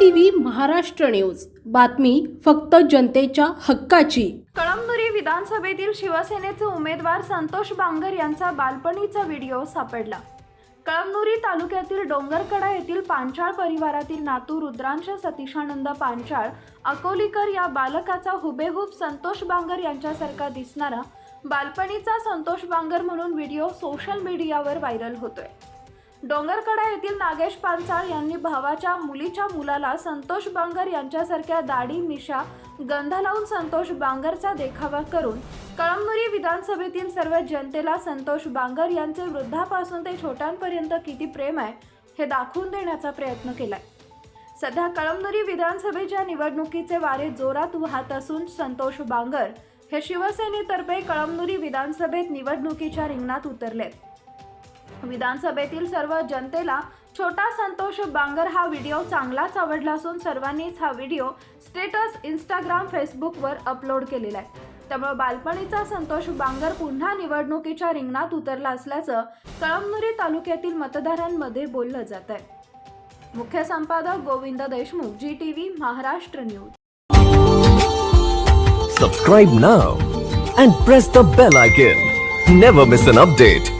TV Maharashtra news. बातमी फक्त जनतेच्या हक्काची. कळमनुरी विधानसभेतील शिवसेनेचे उमेदवार संतोष बांगर यांचा बालपणीचा व्हिडिओ सापडला. कळमनुरी तालुक्यातील डोंगरकडा येथील पांचाळ परिवारातील नातू रुद्रांश सतीशानंद पांचाळ अकोलीकर या बालकाचा हुबेहूब संतोष बांगर यांच्यासारखा दिसणारा बालपणीचा संतोष बांगर म्हणून व्हिडिओ सोशल मीडियावर व्हायरल होतोय. डोंगरकडा येथील नागेश पांचाळ यांनी भावाच्या मुलीच्या मुलाला संतोष बांगर यांच्यासारख्या दाढी मिशा गंध लावून संतोष बांगरचा देखावा करून कळमनुरी विधानसभेतील सर्व जनतेला संतोष बांगर यांचे वृद्धापासून ते छोट्यांपर्यंत किती प्रेम आहे हे दाखवून देण्याचा प्रयत्न केलाय. सध्या कळमनुरी विधानसभेच्या निवडणुकीचे वारे जोरात वाहत असून संतोष बांगर हे शिवसेनेतर्फे कळमनुरी विधानसभेत निवडणुकीच्या रिंगणात उतरलेत. विधानसभेतील सर्व जनतेला छोटा संतोष बांगर हा व्हिडिओ चांगलाच आवडला असून सर्वांनीच हा व्हिडिओ स्टेटस इंस्टाग्राम फेसबुकवर अपलोड केलेला आहे. त्यामुळे बालपणीचा संतोष बांगर पुन्हा निवडणुकीच्या रिंगणात उतरला असल्याचं कळमनुरी तालुक्यातील मतदारांमध्ये बोललं जात आहे. मुख्य संपादक Govind Deshmukh G T V Maharashtra news. Subscribe now and press the bell icon never miss an update